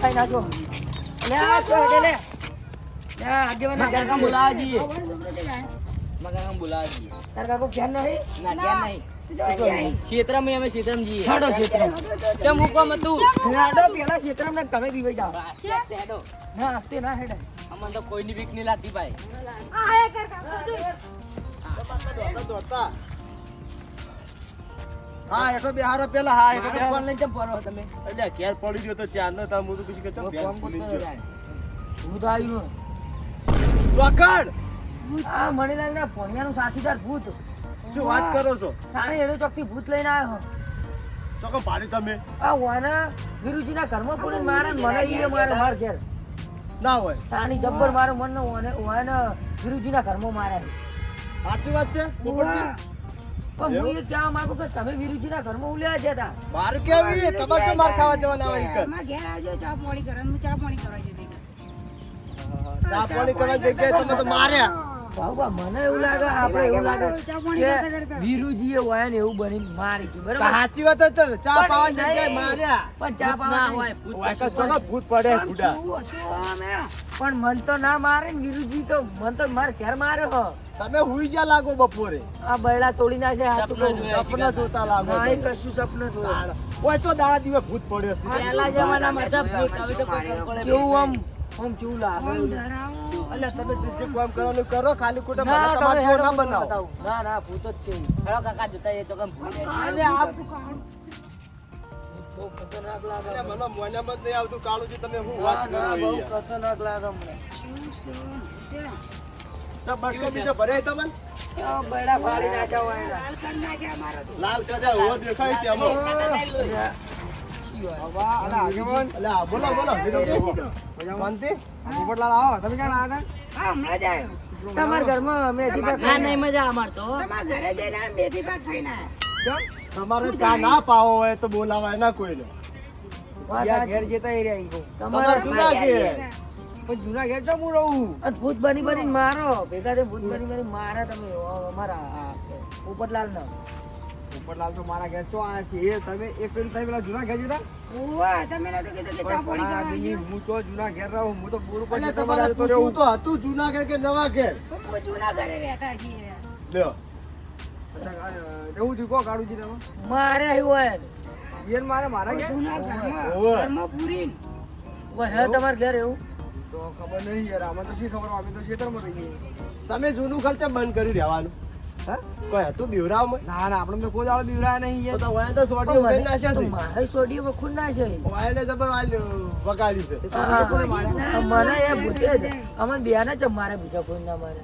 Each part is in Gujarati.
ખાઈ નાખો લે આ તો લે. લે આ આગેવાન મગા કામ બોલાવા જઈએ. હવે છોકરો તે જાય. મગા કામ બોલાવા જઈએ. તાર કાકો ક્યાં નહીં? ના ક્યાં નહીં. જો જાય. અમે ક્ષેત્રમાં જઈએ. હેડો ક્ષેત્ર ચમ હુકમ હતું? હેડો પેલા ક્ષેત્રમાં તમે બી વઈ હેડો. ના હસ્તે ના હેડે. અમને તો કોઈની બીક નહીં લાગતી ભાઈ. આ આયા કર કાકો, જો. હા એટલો બિહારો પેલા હા એટલો મારો ફોન લઈને ચમ તમે? એટલે ઘેર પડી ગયો તો ચાર નો તા હું તો પછી કે ચમ ફોન ભૂલી ગયો. ભૂત આવ્યું ચોકડ! આ મણીલાલ ના ભણિયાનું સાથીદાર ભૂત. શું વાત કરો છો? તાણે એનો ચોકથી ભૂત લઈને આવ્યો ચોકો પાડી તમે. આ વાના વિરુજીના ઘરમાં પૂરી મારે મને ઈને મારે માર ઘેર. ના હોય. તાણી જબ્બર મારો મન વાને વાને વિરુજીના ઘરમાં મારે સાચી વાત છે? પણ હું એ કહેવા માંગુ કે તમે વિરુજીના ઘરમાં ઉલ્યા જતા મારું કેવી? તમારે શું માર ખાવા જવાના આવે ઈકર? અમારા ઘેર આવજો ચા પાણી કરવા હું ચા પાણી કરવા જતી હતી. ચા પાણી કરવા જગ્યાએ તમે તો માર્યા. બાબા મને એવું લાગે આપણે એવું લાગે ચા પાણી કરતા કે કરતા. વિરુજીએ વાયન એવું બની મારી ગયું બરાબર? સાચી વાત જ ચા પણ જગ્યાએ માર્યા. પણ ચા પાવા હોય ભૂત ઓય કશું તો ચોકો ભૂત પડે આમ બુડા છું, છું અમે. પણ મન તો ના મારે ને વિરુજી તો મન તો માર ઘેર માર્યો હો. તમે હુઈ જા લાગો બપોરે. આ બૈડા તોડી નાખે સપના જોતા લાગો એ કશું સપન જોયું. ઓય તો દાડા દિવસ ભૂત પડ્યો છે. પહેલા જમાનામાં હતા ભૂત હવે તો કોઈ પડે કેવું આમ આમ કેવું લાગે ડરાવો. તમે જે જે કામ કરવાનું કરો ખાલી ખોટા મને તમારે જો ના બનાવો ના ના ભૂત જ છે. હેડો કાકા જોતા એ તો કેમ ભૂત છે. અલ્યા આ તું કાળું. તો ખતરનાક લાગે અલ્યા મને મોઢામાં મત નહીં આવતું કાળુજી તમે હું વાત કરો બહુ ખતરનાક લાગે મને. ત્યાં. બટકો બીજો ભરે તમને આ ફાડી નાખ્યા. લાલ કરી નાખ્યા અમારો તો. બોલો ના તમારા ચા ના પાવો હોય તો બોલાવાય ના કોઈને ઘેર જતા એ રહ્યા તમારે જૂના ઘેર. પણ હું રહું અને ભૂત બની બની મારો ભેગા ભૂત બની બની મારા તમે અમારા પોપટલાલ ના પોપટલાલ તો મારા ઘેર છો આયા છે. એ તમે એક પેલું તમે પેલા જૂના ઘેર જતા? તમે કીધું કે ચા હું જૂના ઘેર રહું હું તો પૂરું અલ્યા પછી તમારે પૂછવું તો હતું જૂના ઘેર કે નવા ઘેર? પપ્પુ જૂના ઘરે રહેતા છીએ લ્યો. એવું થયું કો કાઢું છે તમે મારે આવ્યું હોય. ઈયન મારે મારા ઘેર? જૂના ઘરમાં ઘરમાં પૂરીને. હોય હે તમાર ઘેર એવું તો ખબર નહીં યાર આમાં તો શી ખબર અમે તો ખેતરમાં રહીએ. તમે જૂનું ખર્ચા બંધ કરી રહેવાનું કોઈ હતું? બીવરાવમાં ના ના આપણે તો કોઈ દાડો બીવરાયા નહીં તો તો વાય તો સોડિયો ઉભેલ નાખ્યા છે. મારે સોડિયો વખું ના છે. વાયને જબર વાલ વગાડી છે. મને? એ ભૂતે જ. અમને બેને જ મારે બીજા કોઈ ના મારે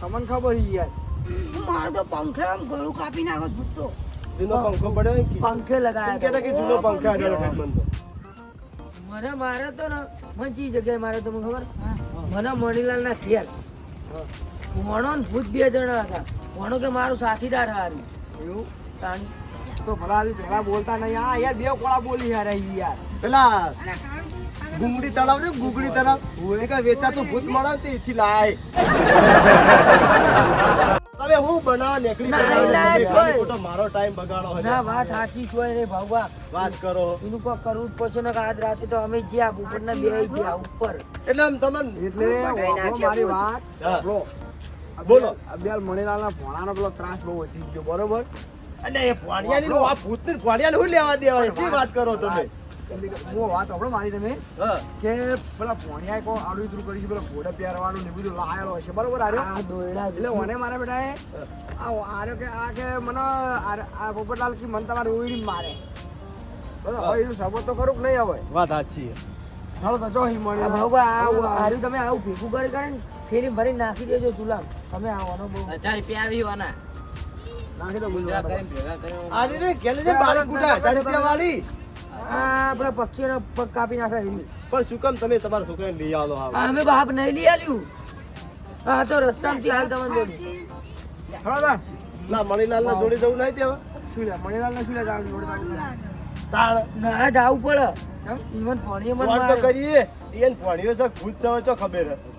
તમને ખબર છે યાર. હું તો પંખે આમ ગળું કાપી નાખો ભૂતો જૂનો પંખો પડ્યો પંખે લગાયા. કે જૂનો મને મારે તો ને ચી જગ્યાએ મારે તો ખબર? મને મણીલાલ ના ઘેર ભણો ને ભૂત બે જણા હતા. ભણો કે મારું સાથીદાર હારી એવું? તો ભલા પેલા બોલતા નહીં. આ યાર બે કોળા બોલી યાર અહીં યાર. પેલા ગુંગડી તળાવ છે ગુગળી તળાવ. એ કઈ વેચાતું ભૂત મળે ને તે એથી લાય. તમે હું બનાવ નેકડી ના, ના, ખોટો મારો ટાઈમ બગાડો ના વાત સાચી છો રે ભાવવા વાત કરો. એનું કોઈ કરવું જ પડશે ને આજ રાતે તો અમે જ્યાં ઉપરના બે ગયા ઉપર. એટલે આમ તમને એટલે મારી વાત. હા. બોલો. અબિયાલ મણીલાલના ભોણાનો પેલો ત્રાસ બહુ વધી ગયો બરોબર? અને એ ભોણિયાની નું આ ભૂતની ભોણિયાને શું લેવા દેવા? છે વાત કરો તમે? હું વાત સાંભળો મારી તમે? કે પેલા ભોણિયા કો આડું ઇતરું કરી છે પેલા ઘોડા પહેરવાનું ને બધું લાયેલો હશે બરોબર આર્યો? એટલે મને મારા બેટા આ આર્યો કે આ કે મને આર- આ પોપટલાલ કે મને તમારે ઉઈડી મારે. બરાબર હવે એનું સપોર્ટ તો કરું કે નહીં હવે? વાત સાચી છે. હાલો તો જો ઈ ભાઈ આ હાર્યું તમે આવું ભેગું કરી કરે ને થેલી ભરી નાખી દેજો ચૂલા તમે આવવાનો બહુ. હજાર રૂપિયા આવી હોવાના. નાખી દો ભેગા ગુજરાત કરીને ભેગા કરીને આ રીતે ગેલે છે બાળી કુટા હજાર રૂપિયા વાળી. આ આપણા પક્ષીઓના પગ કાપી નાખે પણ શું કામ તમે તમારા છોકરાને લઈ આવો આવો? આ અમે બાપ નહીં લઈ હા તો રસ્તામાંથી હાલ તમને બોલી હાલો તાર ના મણીલાલ ના જોડે જવું નહીં શું લે મણીલાલ ને શું ના જવું પડે. ઈવન ભણીએ. કરીએ. છે ભૂત છે ચો ખબર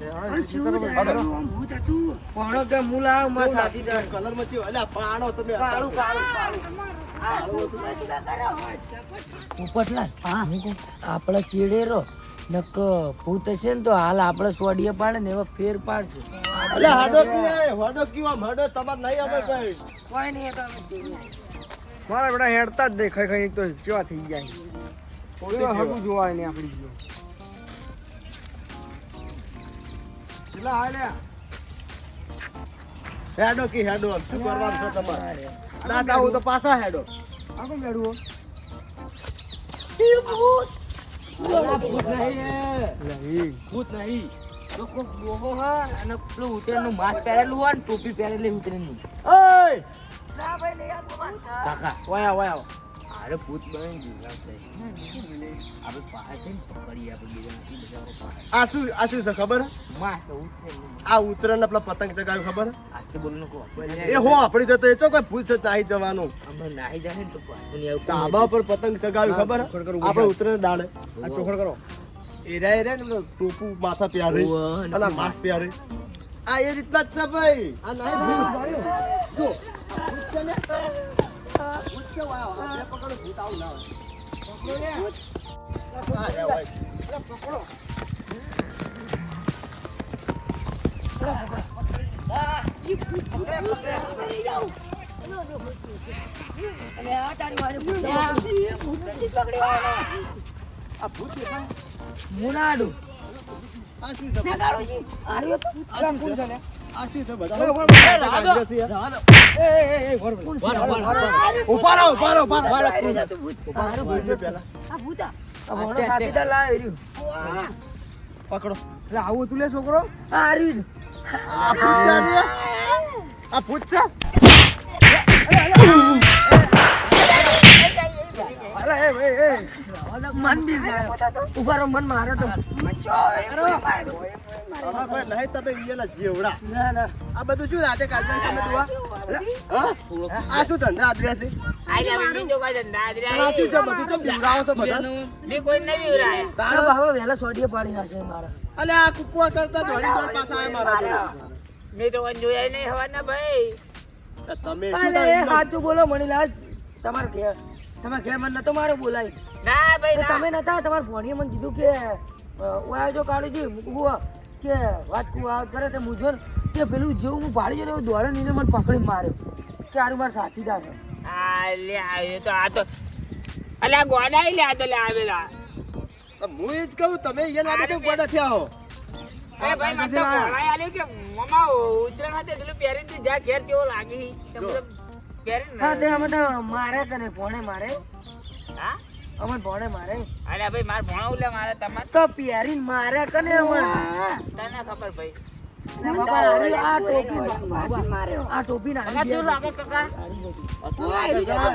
હે એ હાલો, પણ શું ખેતરમાં ડરાવનું આમ ભૂત હતું ભણો કે હું લાવ મારા સાથીદાર કલરમાં ચીવ અલ્યા પાડો તમે કાળું કાળું કાળું આ છોકરો શીખા કરે? હોય પોપટલાલ હું. કહું, આપણે ચીડેરો નક ભૂત હશે ને તો હાલ આપણે સોડીએ પાડે ને એવા ફેર પાડશે. એટલે હાડો હાડો કી હાડો તમાર નહીં અમે કઈ કોઈ નહીં એ તો અમે જોઈએ. મારા બેટા હેડતા જ દેખાય કઈ તો કેવા થઈ જાય? કેવા હગું જોવાય નહીં આપણી હેડો કે હેડો. શું કરવાનું છે તમારે? ના જાવું તો પાછા હેડો. આ કોણ બેઠું ભૂત. નહીં એ. નહીં. ભૂત નહીં. તો કોક ડોહો હા અને પેલું ઉતરેનું માસ્ક પહેરેલું હોય ને ટોપી પહેરેલી ઉતરેની ઓય! કાકા વાયા વાયા અરે ભૂત બની આપણે પાસે પકડીએ આપણે બીજામાંથી આ શું આ શું છે ખબર? આ આ ઉત્તરાયણ પેલા પતંગ ચગાવ્યું ખબર? આસ્તે બોલું કહો એ હો આપડી જતો એ ચો કોઈ છે નાહી જવાનું. અમે નાહી જાય ને તો ધાબા પર પતંગ ચગાવ્યું ખબર? આપણે ઉત્તરાયણ દાડે. આ ચોખડ કરો. એરા એરા ને ટોપું માથા પ્યારે. અને માસ માસ્ક પહેરે આ એ રીતના જ છે ભાઈ. આ નાહી ભૂત જો આ ભૂત છે ને આ ભૂત છે વાયો. આ બે પકડો ભૂત આવું ના હોય. પકડો ને. પકડો. મુનાડું આ શું છે? છે? બધા? ઊભા રહો, ઊભા રહો, ઊભા રહો. ઊભા રહો, આ ભૂત આ. રહ્યું. પકડો એટલે આવું તું લે છોકરો આ રહ્યું. આ ભૂત છે આ ભૂત મન બી ઊભા રહો, મન મારે તો આમાં કોઈ નહીં તમે ઈયેલા જેવડા. ના ના. આ બધું શું નાટક આજના તમે જોવા આ શું ધંધા આદર્યા છે? આઈ જા, બીજો કોઈ ધંધા આદર્યા આ શું છે? બધું? ચમ બીવડાવો છો બધા. બીજાનું કોઈ નહીં બીવરાયા. તારો બાબા વહેલા સોડીએ પાડી નાખશે મારા. અને આ કુકવા કરતા દોડી દોડ પાછા આયા મારા જોડે. તો કોઈ જોયા નહીં હવારના ભાઈ. તમે શું સાચું બોલો મણીલાલ. તમારે ઘેર તમારે ઘેર મને નતો મારો બોલાય. ના ભાઈ તમે નતા તમારા ભણીએ મને કીધું કે ઓયા જો આવજો કાળુજી મૂકવું કે વાત કુ વાત કરે તે મુજો કે પેલું જેવું હું ભાડી ગયો ને એવું દોડે નીને મને પકડી માર્યો કે આરું મારે સાચી છે. આ લે આ એ તો આ તો અલ્યા ગોડા લે આ તો લે આવેલા હું એ જ કહું તમે ઈયન વાદે કેમ ગોડા થયા હો. અરે ભાઈ મને તો કે મમા ઉતરણ પેલું પહેરીને તું જા ઘેર કેવો લાગી તે હા તે અમે તો મારે તને ભણે મારે. હા? અમે ભણે મારે. અરે ભાઈ મારે ભણાવું લે મારે તમાર. તો પહેરીને મારે કને અમે તને ખબર ભાઈ. લાગે લાગે જો મારી જોડે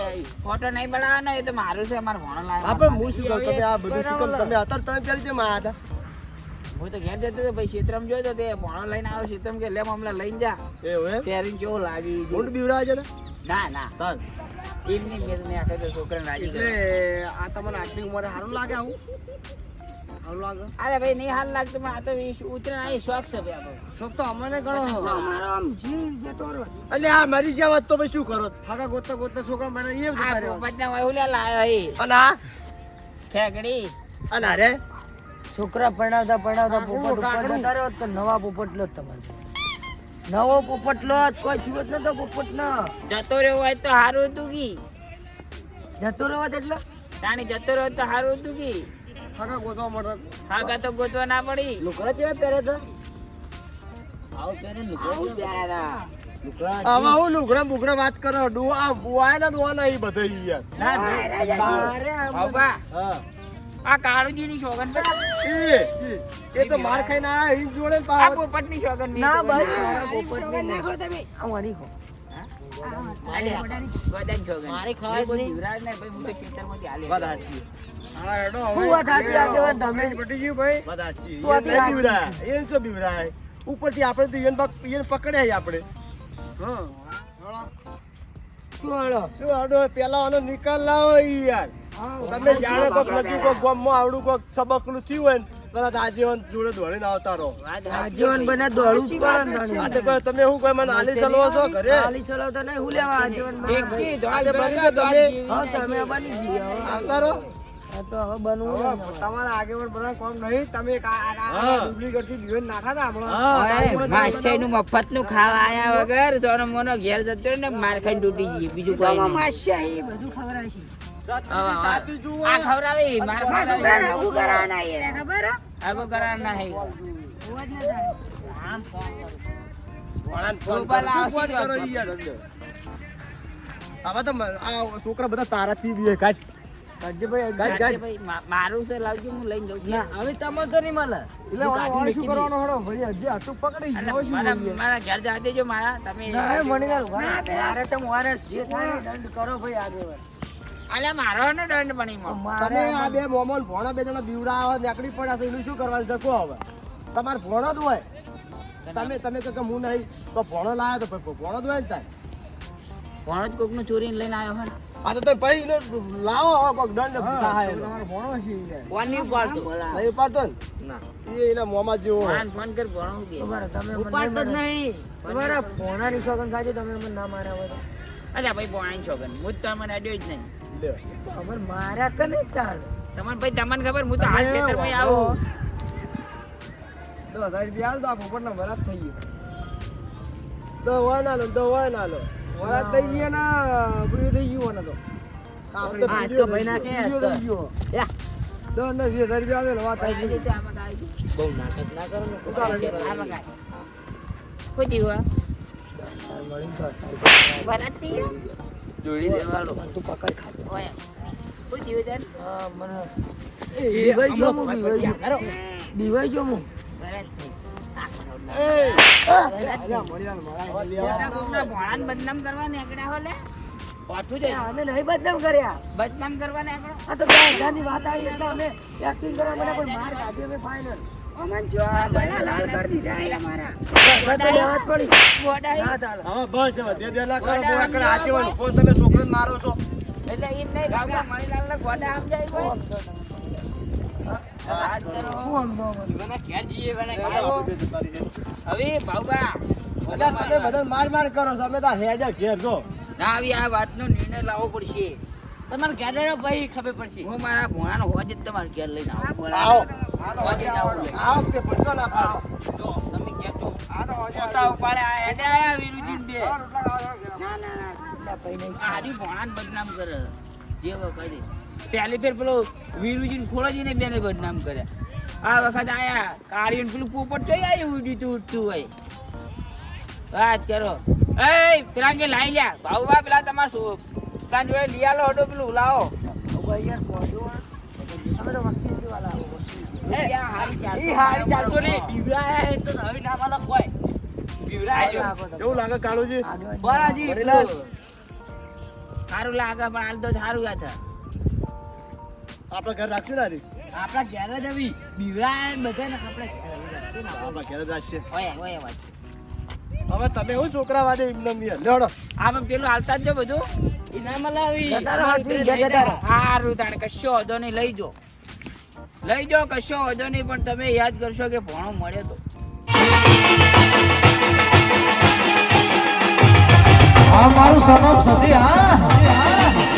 આવી. ફોટો નહીં બનાવવાનો એ તો મારું છે મારે ભણો લાવે હા શું કહું તમે આ બધું તમે અત્યારે તમે પહેરી જેમ આયા હતા? હું તો ઘેર જતો હતો ભાઈ ક્ષેત્રમાં જોયો તો તે ભણો લઈને આવ્યો ક્ષેત્રમાં કે લે હમણાં લઈને જા. એ એમ? પેરિંગ કેવું લાગી ઊંટ બીવડાવે છે ને? ના ના. તાર એમની મેં તમને આખે તો છોકરાને રાજી એટલે આ તમને આટલી ઉંમરે સારું લાગે આવું? સારું લાગે? અરે ભાઈ નહીં હાલ લાગતું પણ આ તો ઈ ઉતરાયણ આ શોખ છે ભાઈ આપણો. શોખ તો અમને ગણો તો અમારો આમ. જીવ જતો રહ્યો. એટલે આ મારી જ્યાં વાત તો ભાઈ શું કરો ફાકા ગોતતા ગોતતા છોકરા મને એ રહ્યા. પોપટના વાય ઉલ્યા લાયો ઈ અને આ ઠેકડી અને અરે છોકરા પરણાવતા પરણાવતા પોપટ ઉપર. જતા રહ્યો તો નવા પોપટલો જ તમારે. નવો પોપટલો જ કોઈ જીવત નતો પોપટ ના જતો રહ્યો હોય તો હારું હતું કી. જતો રહ્યો હોત એટલે? તાણી જતો રહ્યો તો હારું હતું કી. ફાકા ગોતવા મળે. હાકા તો ગોતવા ના પડી. લુકડા કેવા પહેરે તો આવું પહેરે આવું પહેરે તા હતા. હું લુગડા બુગડા વાત કરો. ડુ આ બુઆના દોવાના ઈ બધા યાર. ના હા. આ કાળુજી ની શોગન. એ તો માર ખાઈ ના ઈ જોડે આ પાછા. પોપટની શોગન ના બસ ના, પોપટ સોગંદ નાખો તમે. આમ હરી ખો મારી ખવાય કોઈ જીવરાજ ભાઈ હું તો ખેતરમાંથી હાલે વાત સાચી. હા હેડો શું વાત સાચી આગેવાન તમે? પટી ગયું ભાઈ. વાત સાચી. તું એ આથી નહીં બીવડાય એને શું બીવડાય ઉપરથી આપણે પકડ્યા આપણે. હા શું હળો શું આડો પેલા આનો નિકાલ લાવો યાર. તમે જાણો કોક નદી કોક ગામમાં આવડું કોક સબકલું થયું હોય ને તરત આજીવન જોડે દોડીને આવતા રહો. આજીવન બને દોડું પણ તો તમે શું કોઈ મને આલી ચલાવો છો ઘરે? આલી ચલાવતા નહીં હું લેવા આજીવન એક કી દોડે તે બની તમે? હા તમે બની જઈએ આવતા રહો. તો હવે બનવું. તમારા આગેવાન બનાવ કોમ નહીં. તમે હા. ડુપ્લિકેટથી નાખા તા હમણાં. હા. નું મફતનું ખાવા આયા વગર સોનો મોનો ઘેર જતો ને માર ખાઈ તૂટી ગઈ બીજું કોઈ એ બધું ખબર છે. સાચું હવે, હવે. સાચું જુઓ. આ ખવડાવે માર બસ ખવડાવે. ઊભા રહો, એ ખબર આગો કરાર ના હે હોવા જ ના ફોન કરો. શું ફોન કરો યાર? હવે તો આ છોકરા બધા તારાથી બી ભાઈ મારું છે લાવજો હું લઈને જઉં છું. ના હવે તમે તો નહીં મળે એટલે શું કરવાનું ભાઈ હજી પકડી ગયો મારા ઘેર જવા દેજો મારા તમે ના, એ મણીલાલ, મારે તો મારે જે થાય દંડ કરો ભાઈ આગેવાન. અલ્યા મારો નો દંડ પણ એમાં. મારે તમે આ બે મોમોન ભોણા બે જણા બીવડા નીકળી પડ્યા છો એનું શું કરવાનું છે હવે તમારે ભોણો જ હોય તમે તમે કહો કે હું નહીં તો ભોણો લાવ્યો તો ભોણો જ હોય ને તાર ભોણો જ કોકનું ચોરીને લઈને આવ્યો હોય ને. આ તો ભાઈ પછી લાવો હવે કોક દંડ હા, થાય. તમારો ભણો છે. ફોન નહીં ઉપાડતો. નહીં પાડતો ના એ એના મોમાં જેવો હોય. ફોન ફોન કર ભણો કે. તમારે તમે મને ઉપાડતો જ નહીં. તમારા પોણાની શોગન સાચી તમે મને ના માર્યા હોય. અલ્યા ભાઈ ભણાઈ શોગન હું તો મને આડ્યો જ નહીં લ્યો. તો અમારે માર્યા કે નહીં ચાલે તમને ભાઈ તમને ખબર હું તો હાલ ખેતરમાં આવું દસ હજાર રૂપિયા હાલ તો આ પોપટનો ભરાત થઈ ગયો દો વાય ના લો તો હોય ના લો વરાત થઈ ગયો ને પેલું થઈ ગયું. મને તો જોડી દેવાનો તું પકડ ખાતો ઓય શું થયું તને બદનામ. ના ના તમે છોકરાને મારો છો એટલે એમ નહીં ભાગવા મણીલાલને ગોડા સમજાય કોઈ હવે ભાવબા તમે બધા માર માર કરો છો અમે તો હેડે ઘેર જો ના આવી આ વાતનો નિર્ણય લાવવો પડશે. તમારે ઘેર ભાઈ ખબર પડશે. હું મારા ભોણાનો હોજ જ તમારે ઘેર લઈને આવું. આવો. વખતે પડશો ના પાડો. તમે ઘેર જો. આ તો હજાર ઉપાડે. આ હેડે આયા વીરુજીન બે. આ રોટલા ખાવા ના ના ના ભાઈ નહીં. હારી ભોણાને બદનામ કરે. જે વખતે પહેલી ફેર પેલો વીરુજીને ખોળાજીને બેને બદનામ કર્યા. આ વખત આયા કાળીને પેલું પોપટ જોઈ આવ્યું ઉડ્યું તું ઉડતું હોય? વાત કરો. એ પેલા કે લાઈ લ્યા. ભાવવા પેલા તમાર શું તાર જોડે લિયાલો હડો પેલું લાવો. તો હારી તો હવે ના માલા કોઈ. કેવું લાગે કાળુજી? બરાજી. સારું લાગે પણ હાલ તો સારું યાદ આપણે ઘર રાખશું ને હારી? આપણા ઘેર જ આવી. બીવરાયા બધાને ને. આપણા ઘેર જ રાખશે. ઓય ઓય હવે તમે હું છોકરા વાદે ઇમનમની લડો આ પણ પેલું હાલતા જ જો બધું. ઇનામ લાવી. હારું તાણ કશો હોદો નહીં લઈ જો. લઈ જો કશો હોદો નહીં પણ તમે યાદ કરશો કે ભણો મળ્યો તો. આ મારું સનમ સતી હા.